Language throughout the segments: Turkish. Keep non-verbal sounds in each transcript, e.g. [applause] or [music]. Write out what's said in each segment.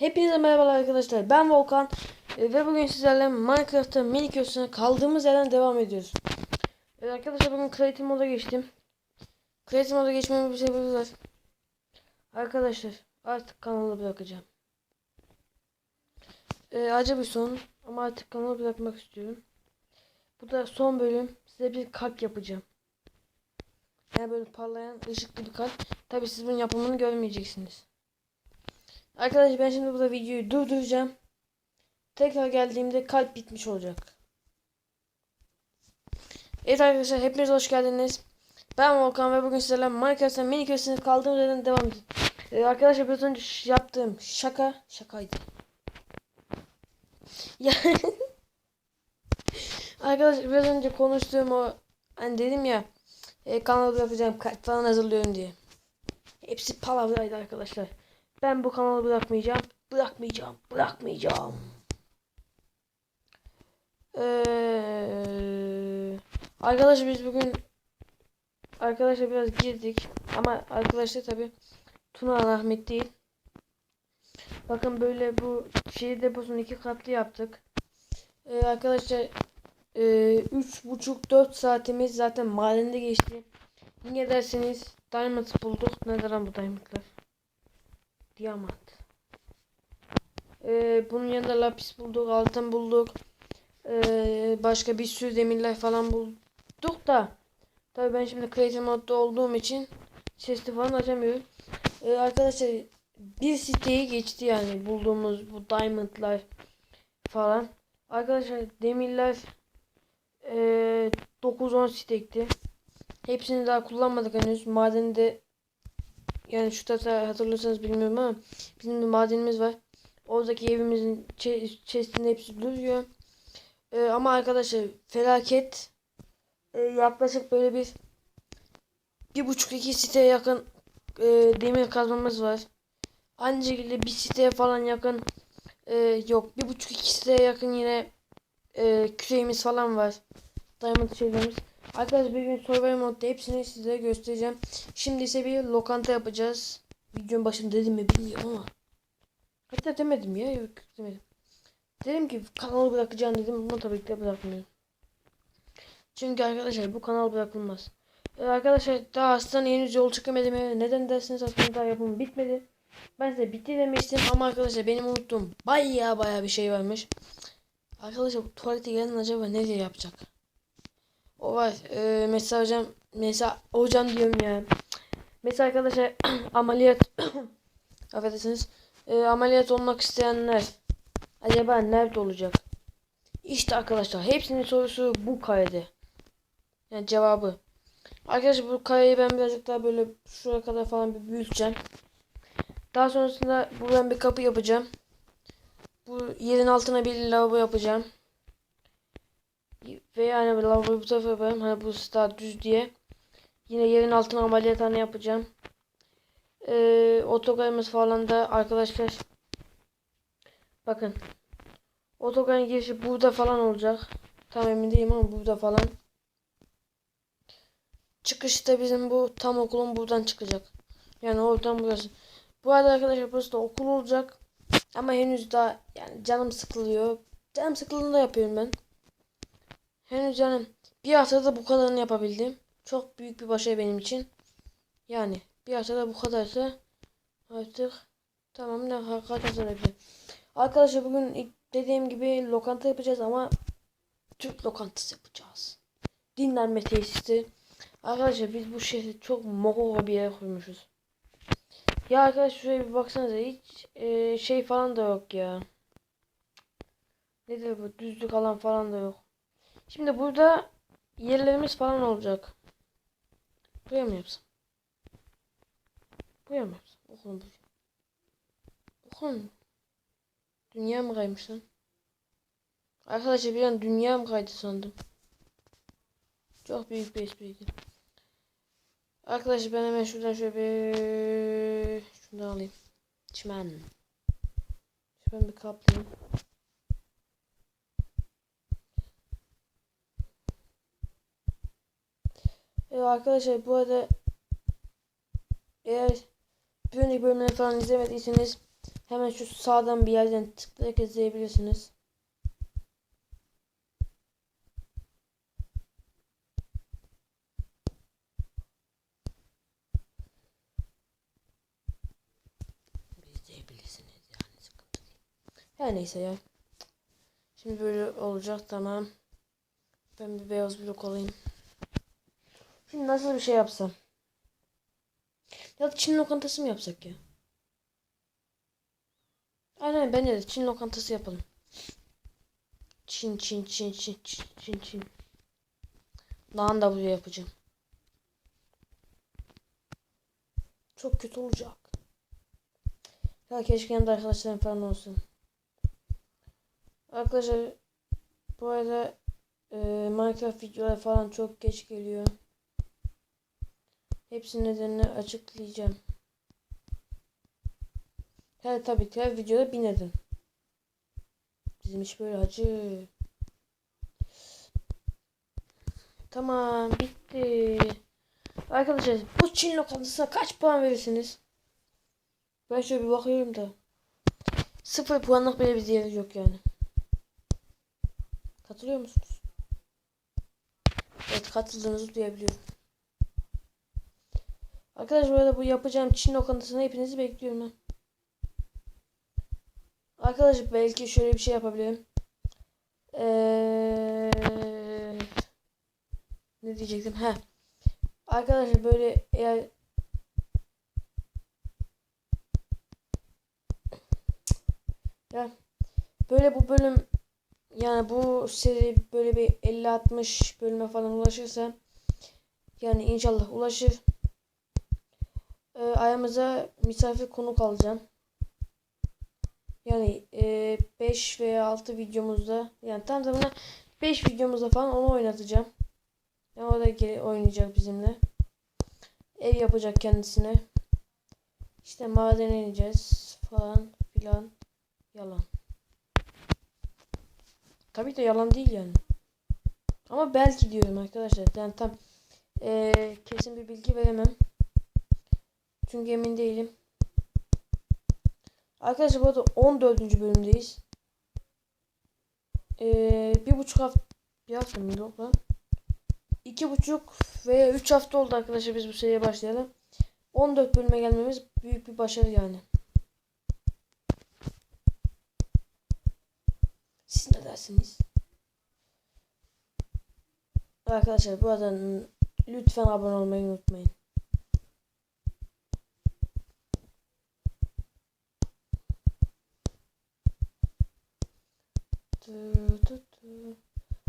Hepinize merhabalar arkadaşlar. Ben Volkan e, ve bugün sizlerle Minecraft'ta mini köşesine kaldığımız yerden devam ediyoruz. Evet arkadaşlar bugün Creative moda geçtim. Creative moda geçmemin bir sebebi var. Arkadaşlar artık kanalı bırakacağım. E, acı bir son ama artık kanalı bırakmak istiyorum. Bu da son bölüm. Size bir kalp yapacağım. Yani böyle parlayan ışıklı bir kalp. Tabi siz bunun yapımını görmeyeceksiniz. Arkadaşlar ben şimdi burada videoyu durduracağım. Tekrar geldiğimde kalp bitmiş olacak. Evet arkadaşlar hepiniz hoş geldiniz. Ben Volkan ve bugün sizlerle Minecraft'ta mini köşesine kaldığım yerden devam ediyoruz. Ee, arkadaşlar biraz önce yaptığım şaka şakaydı. Ya [laughs] Arkadaşlar biraz önce konuştuğum o hani dedim ya e, kanalı bırakacağım kalp falan hazırlıyorum diye. Hepsi palavraydı arkadaşlar. Ben bu kanalı bırakmayacağım. Bırakmayacağım. Bırakmayacağım. Ee, arkadaşlar biz bugün arkadaşlar biraz girdik. Ama arkadaşlar tabi Tuna Rahmet değil. Bakın böyle bu şehir deposunu iki katlı yaptık. Ee, arkadaşlar e, üç buçuk dört saatimiz zaten madende geçti. Niye derseniz diamond bulduk. Neden bu diamondlar? Diyamant. Ee, bunun yanında lapis bulduk, altın bulduk. Ee, başka bir sürü demirler falan bulduk da. Tabii ben şimdi creative modda olduğum için chest'i falan açamıyorum. Ee, arkadaşlar bir siteyi geçti yani bulduğumuz bu diamondlar falan. Arkadaşlar demirler ee, 9-10 stekti. Hepsini daha kullanmadık henüz. Madende yani şu tata hatırlıyorsanız bilmiyorum ama bizim bir madenimiz var. Oradaki evimizin chestinde hepsi duruyor. Ee, ama arkadaşlar felaket Ee, yaklaşık böyle bir bir buçuk iki siteye yakın e, demir kazmamız var. Aynı şekilde bir siteye falan yakın e, yok bir buçuk iki siteye yakın yine e, küreğimiz falan var. Diamond şeylerimiz. Arkadaşlar bir gün survival modda hepsini size göstereceğim. Şimdi ise bir lokanta yapacağız. Videonun başında dedim mi bilmiyorum ama. Hatta demedim ya yok demedim. Dedim ki kanalı bırakacağım dedim ama tabii ki de bırakmıyorum. Çünkü arkadaşlar bu kanal bırakılmaz. Ee, arkadaşlar daha aslında henüz yol çıkamadım. Neden dersiniz aslında daha yapımı bitmedi. Ben size bitti demiştim ama arkadaşlar benim unuttuğum baya baya bir şey varmış. Arkadaşlar tuvalete gelen acaba nereye yapacak? O var. Ee, mesela hocam mesela hocam diyorum ya. Mesela arkadaşlar [clears throat] ameliyat [clears throat] affedersiniz. Ee, ameliyat olmak isteyenler acaba nerede olacak? İşte arkadaşlar hepsinin sorusu bu karede. Yani cevabı. Arkadaşlar bu kareyi ben birazcık daha böyle şuraya kadar falan bir büyüteceğim. Daha sonrasında buradan bir kapı yapacağım. Bu yerin altına bir lavabo yapacağım. Ve yani lavaboyu bu tarafa yapayım. Hani bu daha düz diye. Yine yerin altına ameliyathane yapacağım. Ee, otogarımız falan da arkadaşlar. Bakın. Otogarın girişi burada falan olacak. Tam emin değilim ama burada falan. Çıkışta bizim bu tam okulun buradan çıkacak. Yani oradan burası. Bu arada arkadaşlar burası da okul olacak. Ama henüz daha yani canım sıkılıyor. Canım sıkıldığında yapıyorum ben. Henüz canım bir haftada bu kadarını yapabildim. Çok büyük bir başarı benim için. Yani bir haftada bu kadarsa artık tamam ne hakikat hazırlayabilirim. Arkadaşlar bugün dediğim gibi lokanta yapacağız ama Türk lokantası yapacağız. Dinlenme tesisi. Arkadaşlar biz bu şehri çok mokoko bir yere kurmuşuz. Ya arkadaşlar şuraya bir baksanıza hiç e, şey falan da yok ya. Nedir bu düzlük alan falan da yok. Şimdi burada yerlerimiz falan olacak. Buraya mı yapsam? Buraya mı yapsam? Okulun buraya. Okulun. Dünya mı kaymış lan? Arkadaşlar bir an dünya mı kaydı sandım. Çok büyük bir espriydi. Arkadaşlar ben hemen şuradan şöyle bir şunu da alayım. Çimen. Şuradan bir kaplayayım. Evet arkadaşlar bu arada eğer bir önceki bölümleri falan izlemediyseniz Hemen şu sağdan bir yerden tıklayarak izleyebilirsiniz. Her neyse ya. Şimdi böyle olacak tamam. Ben bir beyaz blok alayım. Şimdi nasıl bir şey yapsam? Ya da Çin lokantası mı yapsak ya? Aynen bence de Çin lokantası yapalım. Çin Çin Çin Çin Çin Çin Çin. Lan da buraya yapacağım. Çok kötü olacak. Ya keşke yanımda arkadaşlarım falan olsun. Arkadaşlar bu arada e, Minecraft videoları falan çok geç geliyor. Hepsinin nedenini açıklayacağım. Her tabii ki her videoda bir neden. Bizim iş böyle acı. Tamam bitti. Arkadaşlar bu Çin lokantasına kaç puan verirsiniz? Ben şöyle bir bakıyorum da. Sıfır puanlık bile bir değeri yok yani. Katılıyor musunuz? Evet katıldığınızı duyabiliyorum. Arkadaşlar arada bu yapacağım Çin lokantasına hepinizi bekliyorum ben. Arkadaşlar belki şöyle bir şey yapabilirim. Ee, ne diyecektim? Ha. Arkadaşlar böyle eğer ya böyle bu bölüm yani bu seri böyle bir 50-60 bölüme falan ulaşırsa yani inşallah ulaşır. Ee, ayağımıza misafir konuk alacağım. Yani 5 e, veya 6 videomuzda yani tam tamına 5 videomuzda falan onu oynatacağım. Yani o da oynayacak bizimle. Ev yapacak kendisine. İşte madene ineceğiz falan filan. Yalan. Tabii de yalan değil yani. Ama belki diyorum arkadaşlar. Yani tam e, kesin bir bilgi veremem. Çünkü emin değilim. Arkadaşlar bu arada 14. bölümdeyiz. Ee, bir buçuk hafta bir hafta mı yok lan? İki buçuk veya üç hafta oldu arkadaşlar biz bu seriye başlayalım. 14 bölüme gelmemiz büyük bir başarı yani. Siz ne dersiniz? Arkadaşlar bu arada lütfen abone olmayı unutmayın.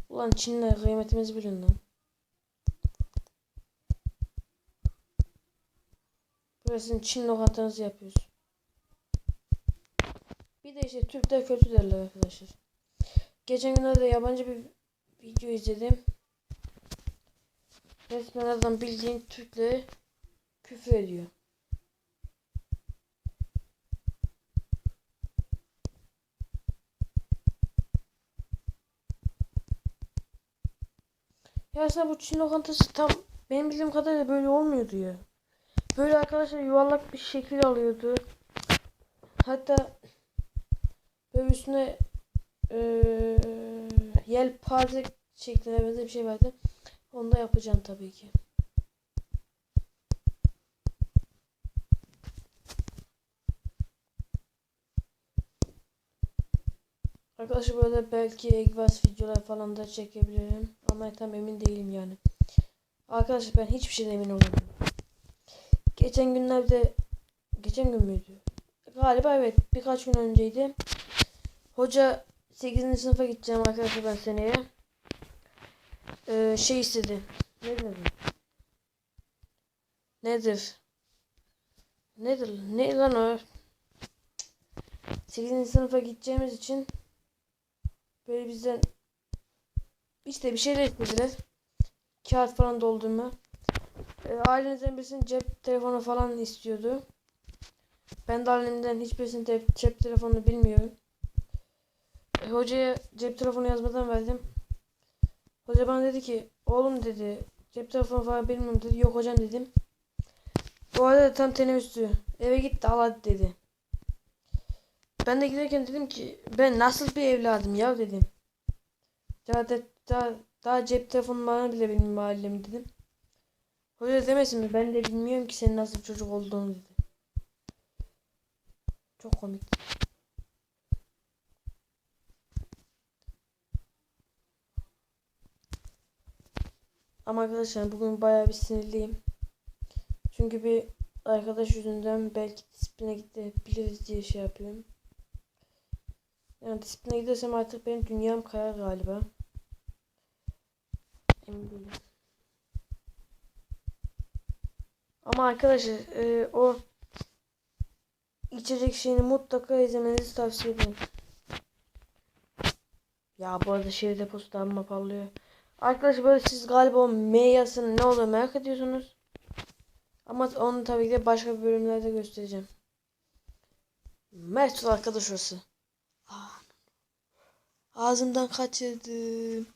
Ulan Çin'le kıymetimizi bilin lan. Burasını Çin lokantanızı yapıyoruz. Bir de işte Türkler kötü derler arkadaşlar. Geçen günlerde yabancı bir video izledim. Resmen adam bildiğin Türkleri küfür ediyor. Ya aslında bu Çin lokantası tam benim bildiğim kadarıyla böyle olmuyordu ya. Böyle arkadaşlar yuvarlak bir şekil alıyordu. Hatta böyle üstüne ee, yelpaze şeklinde benzer bir şey vardı. Onu da yapacağım tabii ki. Arkadaşlar böyle belki Eggwars videolar falan da çekebilirim. Ama tam emin değilim yani. Arkadaşlar ben hiçbir şeyden emin olamıyorum. Geçen günlerde geçen gün müydü? Galiba evet birkaç gün önceydi. Hoca 8. sınıfa gideceğim arkadaşlar ben seneye. Ee, şey istedi. Ne dedi? Nedir? Nedir? Ne lan o? 8. sınıfa gideceğimiz için böyle bizden işte bir şeyler istediler. Kağıt falan doldurma. E, ailenizden birisinin cep telefonu falan istiyordu. Ben de ailemden hiçbirisinin te cep telefonunu bilmiyorum. E, hocaya cep telefonu yazmadan verdim. Hoca bana dedi ki oğlum dedi cep telefonu falan bilmiyorum dedi. Yok hocam dedim. Bu arada tam teneffüstü. Eve gitti al dedi. Ben de giderken dedim ki ben nasıl bir evladım ya dedim. Da, daha, daha cep telefonu bana bile benim mahallem dedim. Hoca demesin mi ben de bilmiyorum ki senin nasıl çocuk olduğunu dedi. Çok komik. Ama arkadaşlar bugün bayağı bir sinirliyim. Çünkü bir arkadaş yüzünden belki disipline gidebiliriz diye şey yapıyorum. Yani disipline gidersem artık benim dünyam kayar galiba. Emin değilim. Ama arkadaşlar e, o içecek şeyini mutlaka izlemenizi tavsiye ederim. Ya bu arada şehir deposu da amma parlıyor. Arkadaşlar böyle siz galiba o ne olduğunu merak ediyorsunuz. Ama onu tabii ki de başka bölümlerde göstereceğim. Mert arkadaş orası. Ağzımdan kaçırdım.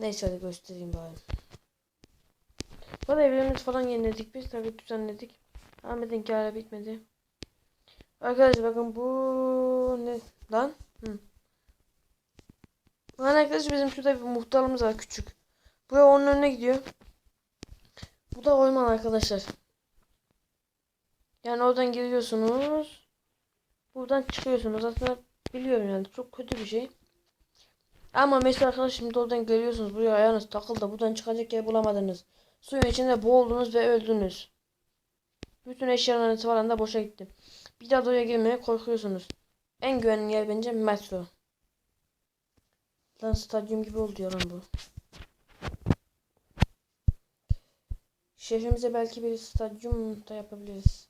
Neyse hadi göstereyim bari. Arada evlerimizi falan yeniledik biz. Tabii düzenledik. Ahmet'in hala bitmedi. Arkadaşlar bakın bu ne lan? Hı. Lan arkadaşlar bizim şurada bir muhtarımız var küçük. Buraya onun önüne gidiyor. Bu da orman arkadaşlar. Yani oradan giriyorsunuz. Buradan çıkıyorsunuz. Aslında biliyorum yani çok kötü bir şey. Ama mesela arkadaşlar şimdi oradan geliyorsunuz. Buraya ayağınız takıldı. Buradan çıkacak yer bulamadınız. Suyun içinde boğuldunuz ve öldünüz. Bütün eşyalarınız falan da boşa gitti. Bir daha oraya girmeye korkuyorsunuz. En güvenli yer bence metro. Lan stadyum gibi oldu ya lan bu. Şehrimize belki bir stadyum da yapabiliriz.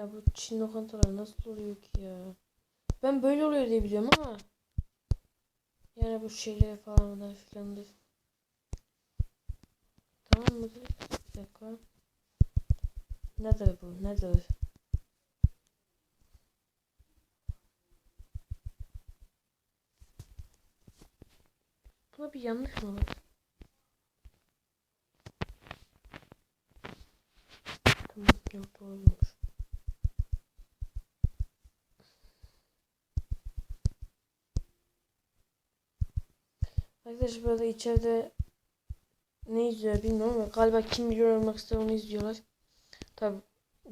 Ya bu Çin lokantaları nasıl oluyor ki ya? Ben böyle oluyor diye biliyorum ama. Yani bu şeyler falan da filandır. Tamam mıdır? Bir dakika. Nedir bu? Nedir? Buna bir yanlış mı var? Tamam yok doğruymuş. Arkadaşlar böyle içeride ne izliyor bilmiyorum ama galiba kim milyon olmak ister onu izliyorlar. Tabi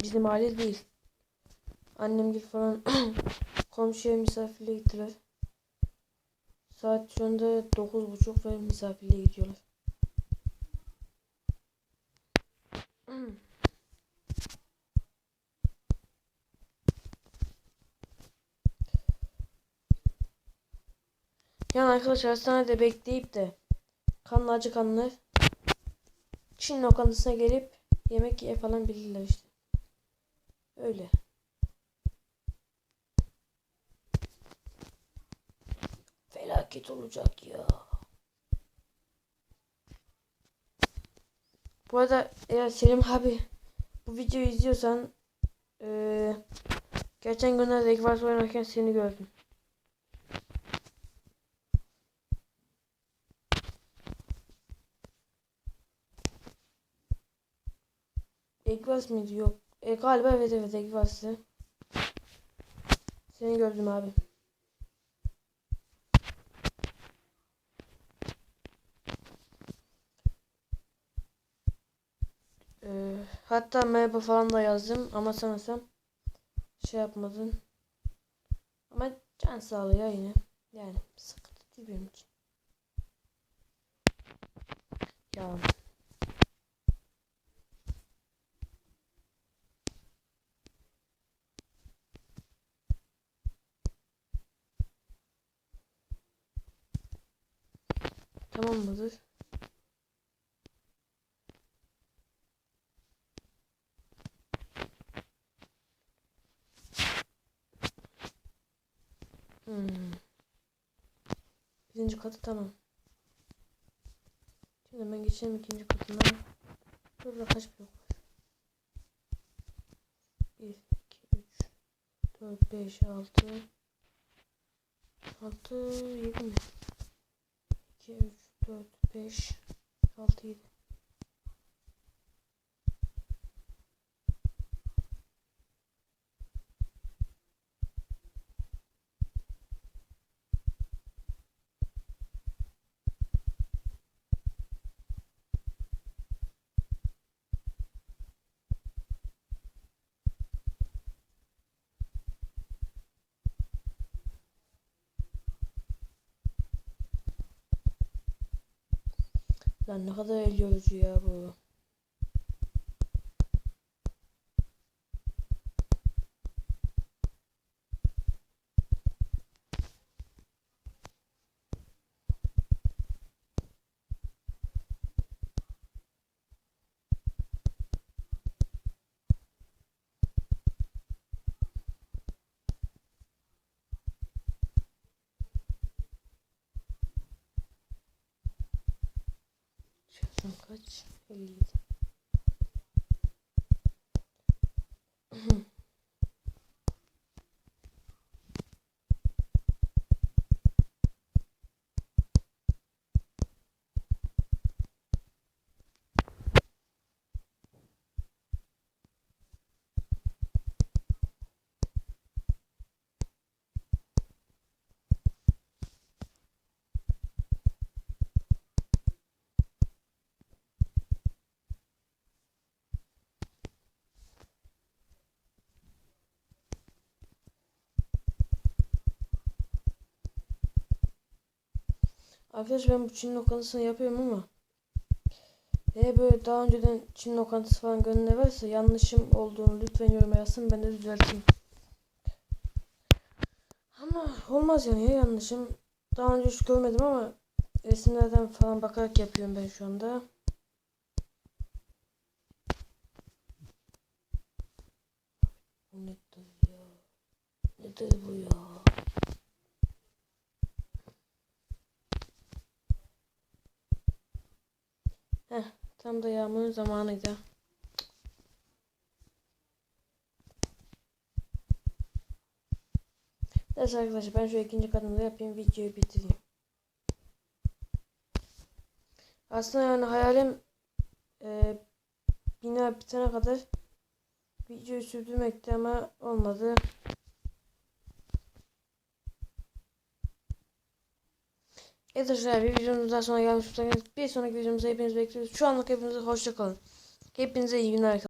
bizim aile değil. Annem gibi falan [clears throat] komşuya misafirliğe gittiler. Saat şu anda 9.30 ve misafirliğe gidiyorlar. Yani arkadaşlar hastanede bekleyip de kanlı acıkanlar Çin lokantasına gelip yemek ye falan bilirler işte. Öyle. Felaket olacak ya. Bu arada eğer Selim abi bu videoyu izliyorsan ee, geçen günlerde Ekvars oynarken seni gördüm. Ekvas mıydı? Yok. E, galiba evet evet Ekvas'tı. Seni gördüm abi. Ee, hatta merhaba falan da yazdım ama sanırsam şey yapmadın. Ama can sağlığı ya yine. Yani sıkıntı değil benim için. Ya. Tamam mıdır? Hmm. Birinci katı tamam. Şimdi hemen geçelim ikinci katına. Burada kaç blok var? 1, 2, 3, 4, 5, 6 6, 7 mi? 2, 3, 4, 5, 6, 7 Lan ne kadar el yorucu ya bu. Kaç? 57. Arkadaş ben bu Çin lokantasını yapıyorum ama eğer böyle daha önceden Çin lokantası falan gönüllü varsa yanlışım olduğunu lütfen yoruma yazsın ben de düzelteyim. Ama olmaz yani ya yanlışım. Daha önce hiç görmedim ama resimlerden falan bakarak yapıyorum ben şu anda. Bu nedir ya? Nedir bu ya? Heh, tam da yağmurun zamanıydı. Neyse arkadaşlar ben şu ikinci kadını yapayım videoyu bitireyim. Aslında yani hayalim e, bina bitene kadar videoyu sürdürmekti ama olmadı. Evet arkadaşlar bir videomuz daha sonra gelmiş. Bir sonraki videomuzda hepinizi bekliyoruz. Şu anlık hepinize hoşça kalın. Hepinize iyi günler.